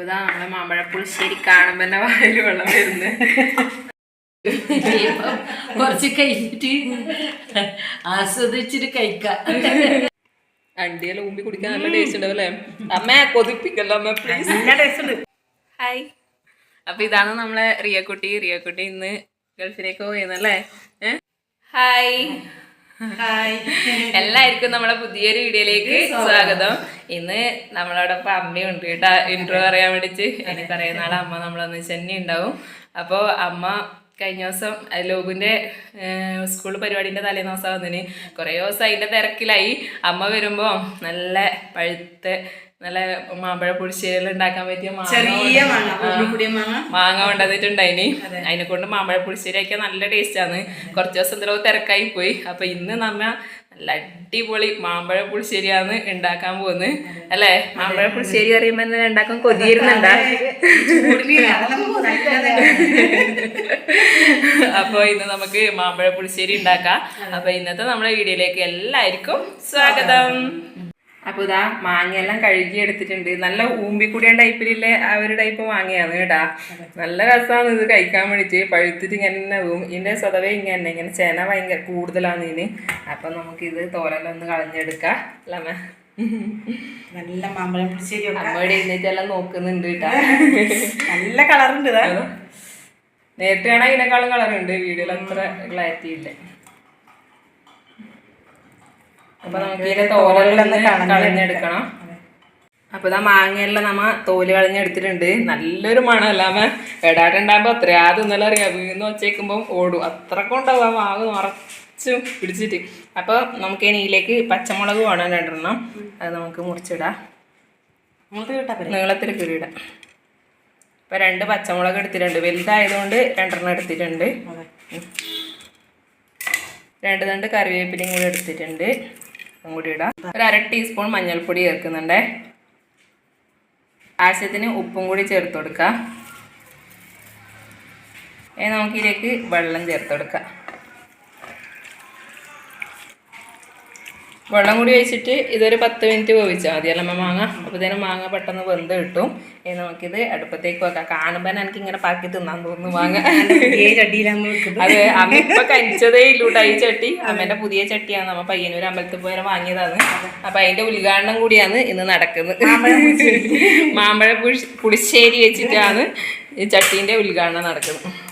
അപ്പൊ ഇതാ നമ്മളെ മാമ്പഴപ്പുളിശ്ശേരി കാണുമ്പോ തന്നെ വായിൽ വെള്ളം വരുന്നത് കൊറച്ച് കഴിഞ്ഞിട്ട് ആസ്വദിച്ചിട്ട് കഴിക്കാം. അണ്ടിയെല്ലാം ഊമ്പി കുടിക്കാൻ നല്ല ടേസ്റ്റ് ഉണ്ടാവും അല്ലേ അമ്മ കൊതിപ്പിക്കല്ലോ അമ്മ പ്ലീസ് നല്ല ടേസ്റ്റ് ഉണ്ട്. ഹായ് അപ്പൊ ഇതാണ് നമ്മളെ റിയക്കുട്ടി. റിയക്കുട്ടി ഇന്ന് ഗൾഫിലേക്ക് പോയെന്നല്ലേ? ഹായ് ഹായ് എല്ലാവർക്കും നമ്മളെ പുതിയൊരു വീഡിയോയിലേക്ക് സ്വാഗതം. ഇന്ന് നമ്മളോടൊപ്പം അമ്മയുണ്ട് കേട്ടാ. ഇൻട്രോ പറയാൻ വേണ്ടിച്ച് പറയുന്ന ആളെ അമ്മ നമ്മളൊന്ന് ചെന്നി ഉണ്ടാവും. അപ്പോൾ അമ്മ കഴിഞ്ഞ ദിവസം ലോബിന്റെ സ്കൂൾ പരിപാടിന്റെ തലേന്ന് ദിവസം വന്നിന് കുറേ ദിവസം അതിന്റെ തിരക്കിലായി. അമ്മ വരുമ്പോൾ നല്ല പഴുത്ത നല്ല മാമ്പഴ പുളിശ്ശേരി ഉണ്ടാക്കാൻ പറ്റിയ മാങ്ങ ചെറിയ മാങ്ങ കൊണ്ടുവന്നിട്ടുണ്ടായിന് അതിനെ. കൊണ്ട് മാമ്പഴ പുളിശ്ശേരിയൊക്കെ നല്ല ടേസ്റ്റാണ് കുറച്ച് ദിവസം എന്തോ തിരക്കായി പോയി. അപ്പൊ ഇന്ന് നമ്മ നല്ല അടിപൊളി മാമ്പഴ പുളിശ്ശേരിയാണ് ഉണ്ടാക്കാൻ പോകുന്നത് അല്ലേ? മാമ്പഴ പുളിശ്ശേരി പറയുമ്പോ തന്നെ ഉണ്ടാക്കാൻ കൊതിയിരുന്നുണ്ടാ ചൂടിൽ അതെല്ലാം നല്ലതാണ്. അപ്പൊ ഇന്ന് നമുക്ക് മാമ്പഴ പുളിശ്ശേരി ഉണ്ടാക്കാം. അപ്പൊ ഇന്നത്തെ നമ്മുടെ വീഡിയോയിലേക്ക് എല്ലാവർക്കും സ്വാഗതം. അപ്പൊ ഇതാ മാങ്ങയെല്ലാം കഴുകി എടുത്തിട്ടുണ്ട് നല്ല ഊമ്പിക്കൂടിയ ടൈപ്പിലുള്ള ആ ഒരു ടൈപ്പ് മാങ്ങയാണ് കേട്ടാ. നല്ല രസമാണ് ഇത് കഴിക്കാൻ വേണ്ടിയിട്ട് പഴുത്തിട്ട് ഇങ്ങനെ പോവും ഇതിന്റെ സ്വതവേ ഇങ്ങനെ ഇങ്ങനെ ചേന ഭയങ്കര കൂടുതലാണ് ഇതിന്. അപ്പൊ നമുക്ക് ഇത് തോരലൊന്ന് കളഞ്ഞെടുക്കാം അല്ലമ്മ നല്ല മാമ്പഴം പുളിശ്ശേരി അമ്മയുടെ എഴുന്നേറ്റെല്ലാം നോക്കുന്നുണ്ട് കേട്ടാ. നല്ല കളറുണ്ട് നേരത്തെ നേരിട്ട് കാണാൻ ഇതിനേക്കാളും കളറുണ്ട്. വീഡിയോയിൽ അത്ര ക്ലാരിറ്റി ഇല്ല. അപ്പൊ നമുക്ക് ഇതിന്റെ തോലെല്ലാം കളഞ്ഞെടുക്കണം. അപ്പൊ ഇതാ മാങ്ങയെല്ലാം നമ്മ തോൽ കളഞ്ഞെടുത്തിട്ടുണ്ട്. നല്ലൊരു മണമല്ലാമ എടാട്ടുണ്ടാകുമ്പോ അത്രയാ തിന്നല അറിയാം. വീന്ന് വച്ചേക്കുമ്പോ ഓടും. അത്രക്കും ഉണ്ടാവും ആ മാവ് നിറച്ചും പിടിച്ചിട്ട്. അപ്പൊ നമുക്ക് ഇനിയിലേക്ക് പച്ചമുളക് വേണം രണ്ടെണ്ണം. അത് നമുക്ക് മുറിച്ചിടാം. നീളത്തിൽ കീറിയിടാം ഇപ്പൊ രണ്ട് പച്ചമുളക് എടുത്തിട്ടുണ്ട്. വലുതായതുകൊണ്ട് രണ്ടെണ്ണം എടുത്തിട്ടുണ്ട്. രണ്ട് രണ്ട് കറിവേപ്പിലയും കൂടി എടുത്തിട്ടുണ്ട്. കൂടി ഇടാം. ഒരു അര ടീസ്പൂൺ മഞ്ഞൾപ്പൊടി ചേർക്കുന്നുണ്ട്. ആവശ്യത്തിന് ഉപ്പും കൂടി ചേർത്ത് കൊടുക്കാം. നമുക്ക് നമുക്കിതിലേക്ക് വെള്ളം ചേർത്ത് കൊടുക്കാം. വെള്ളം കൂടി ഒഴിച്ചിട്ട് ഇതൊരു പത്ത് മിനിറ്റ് വേവിച്ചാൽ മതി. അല്ല മാങ്ങ. അപ്പോൾ ഇതിന് മാങ്ങ പെട്ടെന്ന് വെന്ത് കിട്ടും. ഇനി നമുക്കിത് അടുപ്പത്തേക്ക് വെക്കാം. കാണുമ്പോൾ എനിക്ക് ഇങ്ങനെ പാക്കി തിന്നാൻ തോന്നുന്നു മാങ്ങ. അതെ അമ്മ ഇപ്പൊ കഴിച്ചതേ ഇല്ലൂട്ടാ ഈ ചട്ടി. അമ്മേന്റെ പുതിയ ചട്ടിയാണ്. നമ്മ പയ്യന്നൂർ അമ്പലത്തിൽ പോയാൽ വാങ്ങിയതാണ്. അപ്പൊ അതിന്റെ ഉദ്ഘാടനം കൂടിയാണ് ഇന്ന് നടക്കുന്നത്. മാമ്പഴ പുളിശ്- പുളിശ്ശേരി വെച്ചിട്ടാണ് ഈ ചട്ടീന്റെ ഉദ്ഘാടനം നടക്കുന്നത്.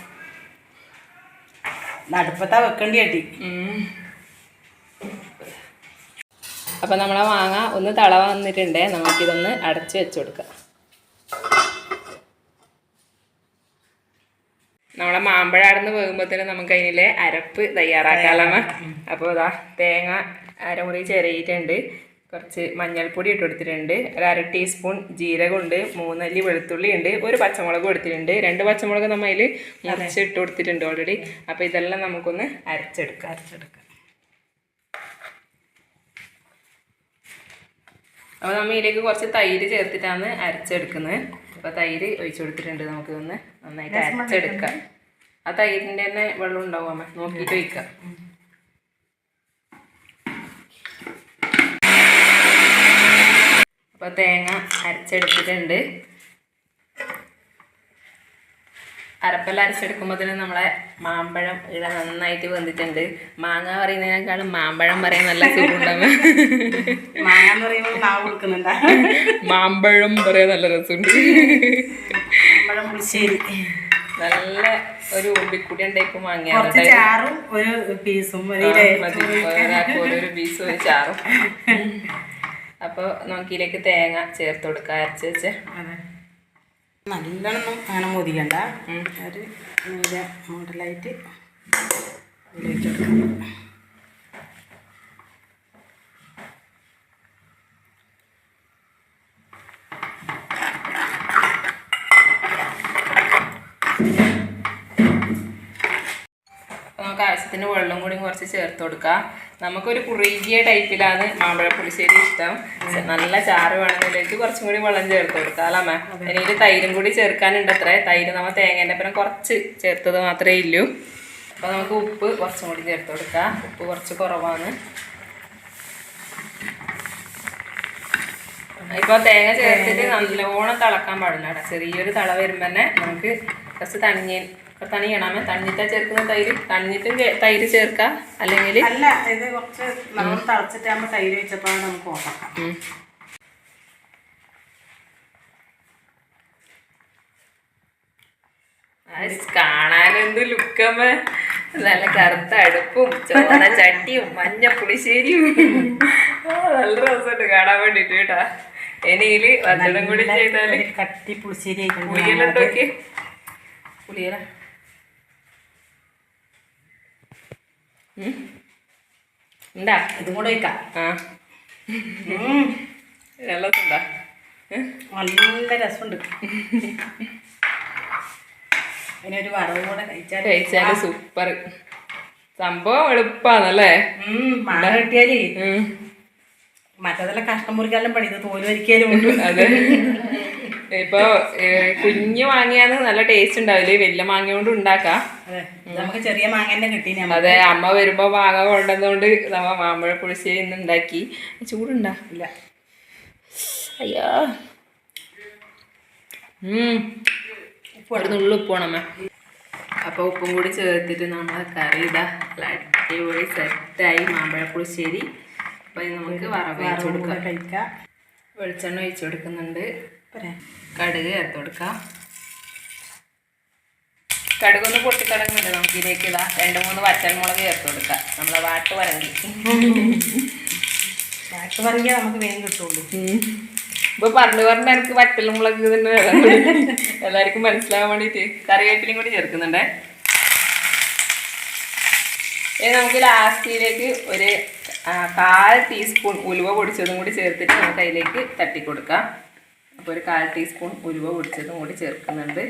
അടുപ്പത്താ വെക്കേണ്ടി ചട്ടി ഉം. അപ്പൊ നമ്മളെ മാങ്ങ ഒന്ന് തള വന്നിട്ടുണ്ട്. നമുക്കിതൊന്ന് അടച്ച് വെച്ച് കൊടുക്കാം. നമ്മളെ മാമ്പഴാടുന്ന് പോകുമ്പോഴത്തേനും നമുക്ക് അതിനെ അരപ്പ് തയ്യാറാക്കാലാണ് അപ്പോൾ ഇതാ തേങ്ങ അരമുറി ചിരയിട്ടുണ്ട് കുറച്ച് മഞ്ഞൾപ്പൊടി ഇട്ട് കൊടുത്തിട്ടുണ്ട്. ഒരു അര ടീസ്പൂൺ ജീരകമുണ്ട്. മൂന്നല്ലി വെളുത്തുള്ളി ഉണ്ട്. ഒരു പച്ചമുളക് കൊടുത്തിട്ടുണ്ട് രണ്ട് പച്ചമുളക് നമ്മൾ അതിൽ മുറിച്ച് കൊടുത്തിട്ടുണ്ട് ഓൾറെഡി അപ്പോൾ ഇതെല്ലാം നമുക്കൊന്ന് അരച്ചെടുക്കാം. അരച്ചെടുക്കാം. അപ്പോൾ നമ്മൾ ഇതിലേക്ക് കുറച്ച് തൈര് ചേർത്തിട്ടാണ് അരച്ചെടുക്കുന്നത്. അപ്പോൾ തൈര് ഒഴിച്ചു കൊടുത്തിട്ടുണ്ട് നമുക്കിതൊന്ന് നന്നായിട്ട് അരച്ചെടുക്കാം. ആ തൈരിന്റെ തന്നെ വെള്ളം ഉണ്ടാവും അമ്മ. നോക്കിയിട്ട് ഒഴിക്കാം. അപ്പോൾ തേങ്ങ അരച്ചെടുത്തിട്ടുണ്ട്. അരപ്പെല്ലാം അരച്ചെടുക്കുമ്പോൾ തന്നെ നമ്മളെ മാമ്പഴം ഇവിടെ നന്നായിട്ട് വന്നിട്ടുണ്ട് മാങ്ങ പറയുന്നതിനേക്കാളും മാമ്പഴം പറയാൻ നല്ല സുഖമുണ്ടാവും. മാമ്പഴം പറയാൻ നല്ല രസമുണ്ട്. നല്ല ഒരു ഉമ്പിക്കുടി ഉണ്ടായിപ്പോ മാങ്ങിയാറും ഒരു പീസും ഒരു പീസ് ഒരു ചാറും. അപ്പോൾ നമുക്കിതിലേക്ക് തേങ്ങ ചേർത്ത് കൊടുക്കാം അരച്ച് വെച്ച്. നല്ലോണം അങ്ങനെ മുതിക്കണ്ട ഒരു നീല മോഡലായിട്ട് അപ്പോൾ നമുക്ക് ആവശ്യത്തിന് വെള്ളം കൂടി കുറച്ച് ചേർത്ത് കൊടുക്കാം. നമുക്കൊരു കുറുകിയ ടൈപ്പിലാണ് മാമ്പഴ പുളിശ്ശേരി ഇഷ്ടം. നല്ല ചാറ് വേണമെന്നുണ്ടെങ്കിൽ കുറച്ചും കൂടി വെള്ളം ചേർത്ത് കൊടുത്താലേ ഇനി എനിക്ക് തൈരും കൂടി ചേർക്കാനുണ്ട് അത്രേ തൈര് നമ്മൾ തേങ്ങേന്റെ ഒപ്പം കുറച്ച് ചേർത്തത് മാത്രമേ ഇല്ലൂ. അപ്പോൾ നമുക്ക് ഉപ്പ് കുറച്ചും കൂടി ചേർത്ത് കൊടുക്കാം. ഉപ്പ് കുറച്ച് കുറവാണ്. ഇപ്പൊ തേങ്ങ ചേർത്തിട്ട് നല്ലോണം തിളക്കാൻ പാടില്ല കേട്ടോ ചെറിയൊരു തള വരുമ്പോൾ തന്നെ നമുക്ക് കുറച്ച് തണിഞ്ഞ് തണിയണമേ. തണിഞ്ഞിട്ടാ ചേർക്കുന്ന തൈര്. തണിഞ്ഞിട്ടും തൈര് ചേർക്കാം. അല്ലെങ്കിൽ അല്ല ഇത് കുറച്ച് നമ്മൾ തിളച്ചിട്ടാകുമ്പോൾ തൈര് വെച്ചപ്പോൾ നമുക്ക് കാണാൻ എന്ത് ലുക്കമ്മ. നല്ല കറുത്ത അടുപ്പും ചുവന്ന ചട്ടിയും മഞ്ഞ പുളിശ്ശേരിയും നല്ല രസമുണ്ട് കാണാൻ വേണ്ടിട്ട് കേട്ടാ. ഇനിയിൽ വന്നിടം കൂടി ചെയ്താൽ കട്ടി പുളിശ്ശേരി നോക്കി പുളിയല ഉണ്ടാ ഇതും കൂടെ വയ്ക്കാം ആ. ഉം. നല്ല രസമുണ്ടാ. അതിനൊരു വറവ് കൂടെ കഴിച്ചാൽ കഴിച്ചാൽ സൂപ്പർ സംഭവം എളുപ്പാന്നല്ലേ ഉം, മഴ കിട്ടിയാലേ. മറ്റേതെല്ലാം കഷ്ടം മുറിക്കാലും പണി ഇത് തോൽ വരിക്കാലും ഉണ്ട് അതെ. ഇപ്പൊ കുഞ്ഞു മാങ്ങിയാന്ന് നല്ല ടേസ്റ്റ് ഉണ്ടാവില്ലേ വലിയ മാങ്ങ കൊണ്ട് ഉണ്ടാക്കാം. നമുക്ക് ചെറിയ മാങ്ങ തന്നെ കിട്ടി അതെ അമ്മ വരുമ്പോ മാങ്ങ കൊണ്ടുവന്നോണ്ട് നമ്മ മാമ്പഴ പുളിശ്ശേരി ഇന്ന് ഉണ്ടാക്കി. ചൂടുണ്ടാവില്ല അയ്യോ. ഒരു നുള്ളു ഉപ്പോണമ്മ അപ്പൊ ഉപ്പും കൂടി ചേർത്തിട്ട് നമ്മൾ കറി ഇതാ. അടിപൊളി സെറ്റായി മാമ്പഴ പുളിശ്ശേരി. അപ്പൊ നമുക്ക് വറവ് വെച്ച് കൊടുക്കാം. കഴിക്കാം. വെളിച്ചെണ്ണ ഒഴിച്ചു കൊടുക്കുന്നുണ്ട്. കടുക് ചേർത്ത് കൊടുക്കാം. കടുകൊന്ന് പൊട്ടിക്കടങ്ങുന്നുണ്ട് നമുക്ക് ഇതിലേക്ക് ഇതാ രണ്ട് മൂന്ന് വറ്റൽമുളക് ചേർത്ത് കൊടുക്കാം. നമ്മളെ വാട്ട് വരണ്ടി വാട്ട് പറഞ്ഞാൽ നമുക്ക് വേഗം കിട്ടുള്ളൂ. ഇപ്പൊ പറഞ്ഞു പറഞ്ഞ എനിക്ക് വറ്റൽമുളക് തന്നെ. എല്ലാവർക്കും മനസ്സിലാവാൻ വേണ്ടിട്ട് കറിവേപ്പിലയും കൂടി ചേർക്കുന്നുണ്ടേ. ഇനി നമുക്ക് ലാസ്റ്റിലേക്ക് ഒരു കാൽ ടീസ്പൂൺ ഉലുവ പൊടിച്ചതും കൂടി ചേർത്തിട്ട് നമുക്ക് അതിലേക്ക് തട്ടി കൊടുക്കാം അപ്പോൾ ഒരു കാൽ ടീസ്പൂൺ ഉലുവ പൊടിച്ചതും കൂടി ചേർക്കുന്നുണ്ട്.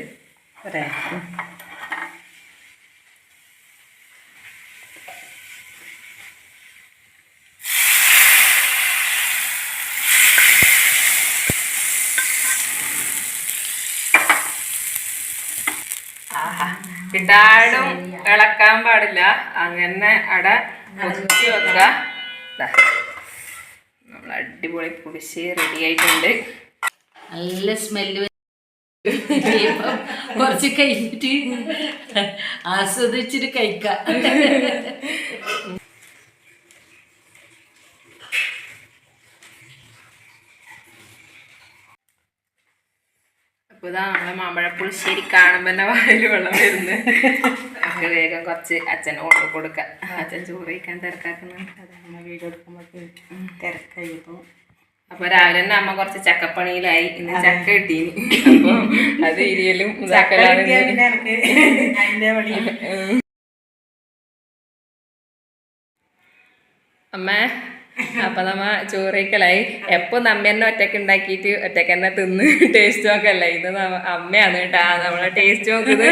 ഇടാടും ഇളക്കാൻ പാടില്ല. അങ്ങനെ അട കുറച്ച് വെക്കുക. നമ്മൾ അടിപൊളി പുളിശ്ശേരി റെഡി ആയിട്ടുണ്ട്. നല്ല സ്മെല്ല് കുറച്ച് കഴിഞ്ഞിട്ട് ആസ്വദിച്ചിട്ട് കഴിക്കാം. അപ്പൊ ഇതാ നമ്മളെ മാമ്പഴ പുളിശ്ശേരി കാണുമ്പോ തന്നെ വായിൽ വെള്ളം വരുന്നു. നമുക്ക് വേഗം കുറച്ച് അച്ഛൻ ഓർഡർ കൊടുക്കാം. അച്ഛൻ ചോറ് കഴിക്കാൻ തിരക്കാക്കുന്നുണ്ട്. അതാണ് വീട് വീഡിയോ എടുക്കുമ്പോൾ തിരക്കായി ഇപ്പോൾ അപ്പൊ രാവിലെ തന്നെ അമ്മ കുറച്ച് ചക്കപ്പണിയിലായി. ഇന്ന് ചക്ക കിട്ടീന്. അപ്പൊ അത് ഇരിയലും ഇതാക്കലാണ് അമ്മ അപ്പൊ നമ്മ ചോറേക്കലായി. എപ്പൊ നമ്മ തന്നെ ഒറ്റയ്ക്ക് ഉണ്ടാക്കിയിട്ട് ഒറ്റയ്ക്ക് തന്നെ തിന്ന് ടേസ്റ്റ് നോക്കല്ല. ഇത് അമ്മയാണ് കേട്ടാ. നമ്മളെ ടേസ്റ്റ് നോക്കുന്നത്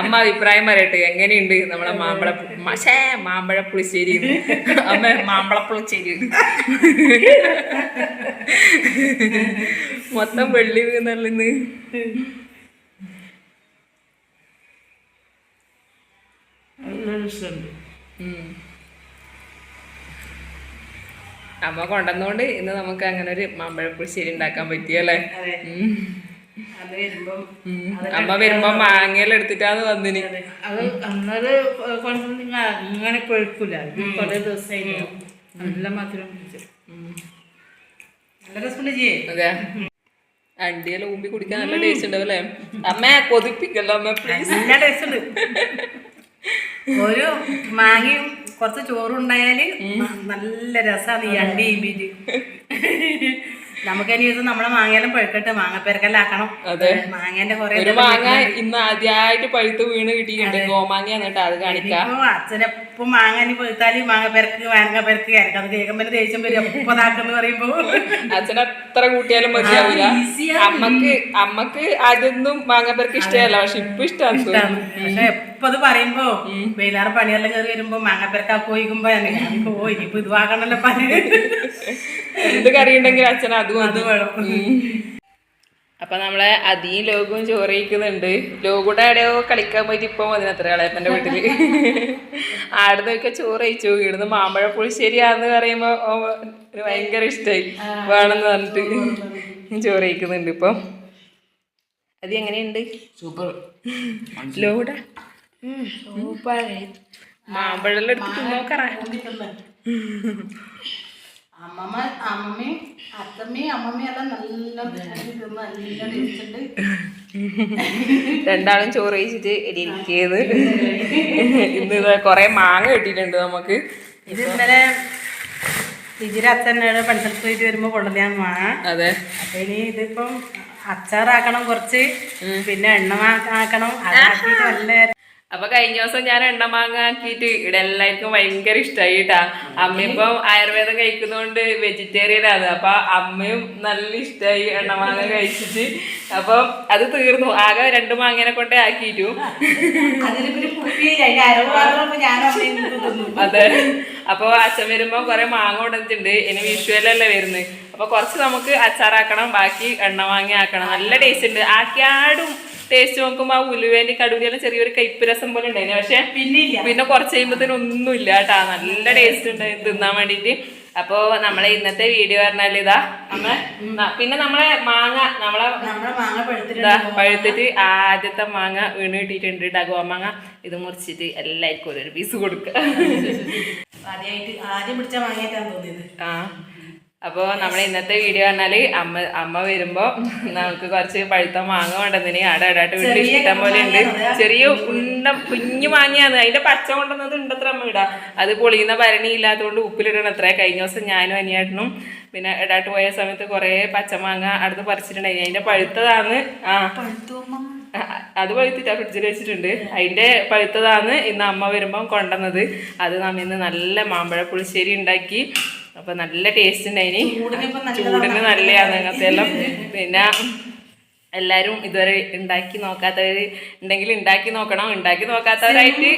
അമ്മ അഭിപ്രായം പറയട്ടെ. എങ്ങനെയുണ്ട്? നമ്മളെ മാമ്പഴ മഷേ മാമ്പഴ പുളിശ്ശേരി അമ്മ മാമ്പഴ പുളിശ്ശേരി മൊത്തം വെള്ളി വീന്നല്ലെന്ന് ഉം. അമ്മ കൊണ്ടുവന്നോണ്ട് ഇന്ന് നമുക്ക് അങ്ങനെ ഒരു മാമ്പഴപ്പുളിശ്ശേരി ഉണ്ടാക്കാൻ പറ്റിയല്ലേ? അമ്മ വരുമ്പോ മാങ്ങയെല്ലാം എടുത്തിട്ടാണ് വന്നിന്. അത്. അന്നത് കൊണ്ടുവന്ന് അങ്ങനെ പഴുക്കില്ല കുറേ ദിവസമായി നല്ല മധുരം പിടിച്ചു. നല്ല രസമുണ്ട് ചെയ്യേ അതെ. ഊമ്പി കുടിക്കാൻ നല്ല ടേസ്റ്റ് ഉണ്ടാവല്ലേ അല്ലേ? അമ്മ കൊതിപ്പിക്കല്ലോ അമ്മ പ്ലീസ് നല്ല ടേസ്റ്റ് ഉണ്ട്. ഒരു മാങ്ങയും കുറച്ച് ചോറുണ്ടായാൽ നല്ല രസമാണ് ഈ അണ്ടി ഈമ്പിട്ട് നമുക്ക് ഇനി ഇത് നമ്മളെ മാങ്ങയെല്ലാം പഴുക്കട്ടെ. മാങ്ങപ്പെരക്കല്ലാക്കണം അതെ. മാങ്ങേന്റെ കുറെ ഒരു മാങ്ങ ഇന്ന് ആദ്യമായിട്ട് പഴുത്ത് വീണ് കിട്ടിയിട്ടുണ്ട്. ഗോമാങ്ങ എന്നിട്ട് അത് കാണിക്കാം. അച്ഛനപ്പം മാങ്ങ മാങ്ങാനി പഴുത്താൽ മാങ്ങപ്പെരക്ക് മാങ്ങ പെരക്ക് ആയിരിക്കും. അത് കേൾക്കുമ്പോൾ ദേഷ്യം വരും. അപ്പതാക്കെന്ന് പറയുമ്പോ. അച്ഛൻ അത്ര കൂട്ടിയാലും മതിയാവില്ല അമ്മയ്ക്ക് അമ്മയ്ക്ക് അതൊന്നും മാങ്ങപ്പേർക്ക് ഇഷ്ടമല്ല. പക്ഷെ ഇപ്പൊ ഇഷ്ടമാണ് പക്ഷെ ഇപ്പൊ അത് പറയുമ്പോ വെയിലാറ് പണിയെല്ലാം കയറി വരുമ്പോ മാങ്ങപ്പെരക്കാ പോയിക്കുമ്പോ ഓ ഇനിയിപ്പോ ഇത് വാങ്ങണല്ലോ പണി. എന്ത് കറി ഉണ്ടെങ്കിലും അച്ഛൻ അത് അത് വേണം. അപ്പൊ നമ്മളെ അധികം ലോകവും ചോറ് കഴിക്കുന്നുണ്ട്. ലോകൂടെ എവിടെയോ കളിക്കാൻ പോയിട്ട് ഇപ്പൊ അതിനത്ര കളയപ്പന്റെ വീട്ടിൽ. ആടുന്നൊക്കെ ചോറ് അയച്ചു ഇവിടുന്ന് മാമ്പഴ പുളിശ്ശേരിയാന്ന് പറയുമ്പോ ഭയങ്കര ഇഷ്ടമായി വേണമെന്ന് പറഞ്ഞിട്ട് ചോറ് കഴിക്കുന്നുണ്ട് ഇപ്പൊ. അത് എങ്ങനെയുണ്ട്? സൂപ്പർ. ലോകൂടെ? മാമ്പഴെല്ലാം എടുത്തിട്ട് നോക്കറ അമ്മമ്മ അമ്മമ്മയും അത്തമ്മയും അമ്മമ്മയും എല്ലാം നല്ല രണ്ടാളും ചോറ് കഴിച്ചിട്ട് ഇരിക്കുന്നത് ഇന്ന് കുറെ മാങ്ങ കിട്ടിയിട്ടുണ്ട് നമുക്ക്. ഇത് ഇന്നലെ അച്ഛനോട് പണിസ്ഥലത്ത് പോയിട്ട് വരുമ്പോ കൊണ്ടുവന്ന മാങ്ങ. അതെ. അപ്പൊ ഇനി ഇതിപ്പം അച്ചാറാക്കണം കുറച്ച് പിന്നെ എണ്ണ ആക്കണം. അതാക്കിയിട്ട് നല്ല അപ്പൊ കഴിഞ്ഞ ദിവസം ഞാൻ എണ്ണ മാങ്ങ ആക്കിയിട്ട് ഇവിടെ എല്ലാവർക്കും ഭയങ്കര ഇഷ്ടമായി കേട്ടാ ഇപ്പം ആയുർവേദം കഴിക്കുന്നോണ്ട് വെജിറ്റേറിയൻ ആണ്. അപ്പൊ അമ്മയും നല്ല ഇഷ്ടമായി എണ്ണ മാങ്ങ കഴിച്ചിട്ട്. അപ്പൊ അത് തീർന്നു. ആകെ രണ്ട് മാങ്ങനെ കൊണ്ടേ ആക്കിയിട്ടു. അതെ. അപ്പൊ അച്ഛൻ വരുമ്പോ കുറെ മാങ്ങ ഉടഞ്ഞിട്ടുണ്ട് ഇനി വിഷുവലല്ലേ വരുന്നത്. അപ്പൊ കുറച്ച് നമുക്ക് അച്ചാറാക്കണം. ബാക്കി എണ്ണ മാങ്ങ ആക്കണം നല്ല ടേസ്റ്റ് ഉണ്ട്. ആക്കിയാടും ടേസ്റ്റ് നോക്കുമ്പോ ആ ഉലുവേന്റെ കടുവിയെല്ലാം ചെറിയൊരു കയ്പ്പ് രസം പോലെ ഉണ്ടായിരുന്നു പക്ഷെ പിന്നെ കുറച്ച് കഴിയുമ്പോഴത്തേനും ഒന്നും ഇല്ല കേട്ടാ. നല്ല ടേസ്റ്റ് ഉണ്ട് തിന്നാൻ വേണ്ടിയിട്ട്. അപ്പോ നമ്മളെ ഇന്നത്തെ വീഡിയോ പറഞ്ഞാൽ ഇതാ. പിന്നെ നമ്മളെ മാങ്ങ നമ്മളെ ഇതാ പഴുത്തിട്ട് ആദ്യത്തെ മാങ്ങ വീണ് കിട്ടിയിട്ടുണ്ട് ഡഗോ മാങ്ങ. ഇത് മുറിച്ചിട്ട് എല്ലാവർക്കും ഒരു പീസ് കൊടുക്കുക ആദ്യമായിട്ട് ആദ്യം പിടിച്ച മാങ്ങയായിട്ടാണ് തോന്നിയത്. ആ. അപ്പോൾ നമ്മളെ ഇന്നത്തെ വീഡിയോ പറഞ്ഞാൽ അമ്മ അമ്മ വരുമ്പോ നമുക്ക് കുറച്ച് പഴുത്ത മാങ്ങ കൊണ്ടുവന്നിന്. ആടെ ഇടാട്ട് വീട്ടിൽ ഇഷ്ടം പോലെ ഉണ്ട്. ചെറിയ ഉണ്ട കുഞ്ഞു മാങ്ങയാണ്. അതിന്റെ പച്ച കൊണ്ടുവന്നത് ഉണ്ടത്ര അമ്മ ഇടാ. അത് പൊളിയുന്ന ഭരണി ഇല്ലാത്തതുകൊണ്ട് ഉപ്പിലിടണം. അത്ര. കഴിഞ്ഞ ദിവസം ഞാനും അനിയാട്ടനും പിന്നെ ഇടാട്ട് പോയ സമയത്ത് കുറേ പച്ചമാങ്ങ അടുത്ത് പറിച്ചിട്ടുണ്ടായി അതിന്റെ പഴുത്തതാണ്. ആ അത് പഴുത്തിട്ട് ഫ്രിഡ്ജിൽ വെച്ചിട്ടുണ്ട്. അതിന്റെ പഴുത്തതാണ് ഇന്ന് അമ്മ വരുമ്പം കൊണ്ടുവന്നത്. അത് നമ്മ ഇന്ന് നല്ല മാമ്പഴ പുളിശ്ശേരി ഉണ്ടാക്കി. അപ്പൊ നല്ല ടേസ്റ്റ് ഉണ്ടായിന്. ചൂടിന് നല്ലതാണ് അങ്ങനത്തെ എല്ലാം പിന്നെ എല്ലാരും ഇതുവരെ ഉണ്ടാക്കി നോക്കാത്തവര് ഉണ്ടെങ്കിൽ ഉണ്ടാക്കി നോക്കണം? ഉണ്ടാക്കി നോക്കാത്തവരായിട്ട്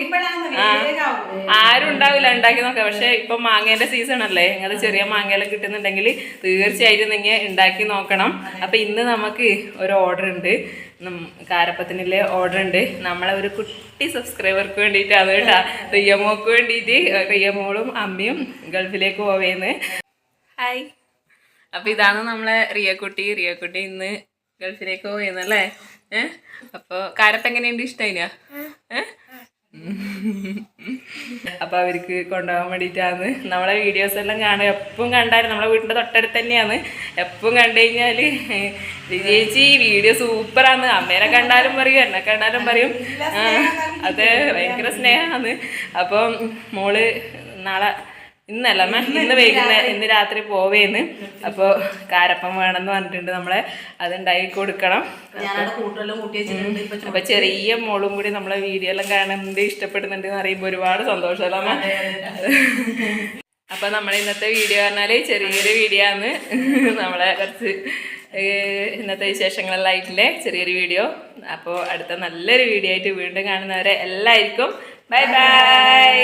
ആരും ഉണ്ടാവില്ല ഉണ്ടാക്കി നോക്കാം പക്ഷെ ഇപ്പൊ മാങ്ങേന്റെ സീസൺ അല്ലേ? നിങ്ങൾ ചെറിയ മാങ്ങയെല്ലാം കിട്ടുന്നുണ്ടെങ്കിൽ തീർച്ചയായിട്ടും നിങ്ങൾ ഉണ്ടാക്കി നോക്കണം. അപ്പൊ ഇന്ന് നമുക്ക് ഒരു ഓർഡർ ഉണ്ട്. കാരപ്പത്തിനുള്ള ഓർഡർ ഉണ്ട് നമ്മളെ ഒരു കുട്ടി സബ്സ്ക്രൈബർക്ക് വേണ്ടിയിട്ടാണ് കേട്ടാ. റിയമോക്ക് വേണ്ടിയിട്ട് റിയമോളും അമ്മയും ഗൾഫിലേക്ക് പോവേന്ന്. ഹായ്. അപ്പൊ ഇതാണ് നമ്മളെ റിയക്കുട്ടി. റിയക്കുട്ടി ഇന്ന് ഗൾഫിലേക്ക് പോയെന്നല്ലേ ഏഹ് അപ്പൊ കാരപ്പ് എങ്ങനെയുണ്ട്? ഇഷ്ടമായിനാ ഏഹ് അപ്പൊ അവർക്ക് കൊണ്ടുപോകാൻ വേണ്ടിയിട്ടാണ് നമ്മളെ വീഡിയോസ് എല്ലാം കാണുക. എപ്പം കണ്ടാലും നമ്മളെ വീടിന്റെ തൊട്ടടുത്ത് തന്നെയാണ്. എപ്പം കണ്ടു കഴിഞ്ഞാൽ ചേച്ചി വീഡിയോ സൂപ്പറാണ് അമ്മേനെ കണ്ടാലും പറയും എന്നെ കണ്ടാലും പറയും. അതെ ഭയങ്കര സ്നേഹമാണ് അപ്പം മോൾ നാളെ ഇന്നല്ല മാം ഇന്ന് വൈകുന്നേരം ഇന്ന് രാത്രി. പോവേന്ന്. അപ്പൊ കാരപ്പം വേണമെന്ന് പറഞ്ഞിട്ടുണ്ട് നമ്മളെ. അത് ഉണ്ടാക്കി കൊടുക്കണം. അപ്പൊ ചെറിയ മോളും കൂടി നമ്മളെ വീഡിയോ എല്ലാം കാണുന്നുണ്ട് ഇഷ്ടപ്പെടുന്നുണ്ട് എന്ന് പറയുമ്പോൾ ഒരുപാട് സന്തോഷമല്ല മാം അപ്പൊ നമ്മളെ ഇന്നത്തെ വീഡിയോ പറഞ്ഞാൽ ചെറിയൊരു വീഡിയോ ആണ്. നമ്മളെ കുറച്ച് ഇന്നത്തെ വിശേഷങ്ങളെല്ലായിട്ടില്ലേ ചെറിയൊരു വീഡിയോ. അപ്പോൾ അടുത്ത നല്ലൊരു വീഡിയോ ആയിട്ട് വീണ്ടും കാണുന്നവരെ എല്ലാവർക്കും ബൈ ബൈ.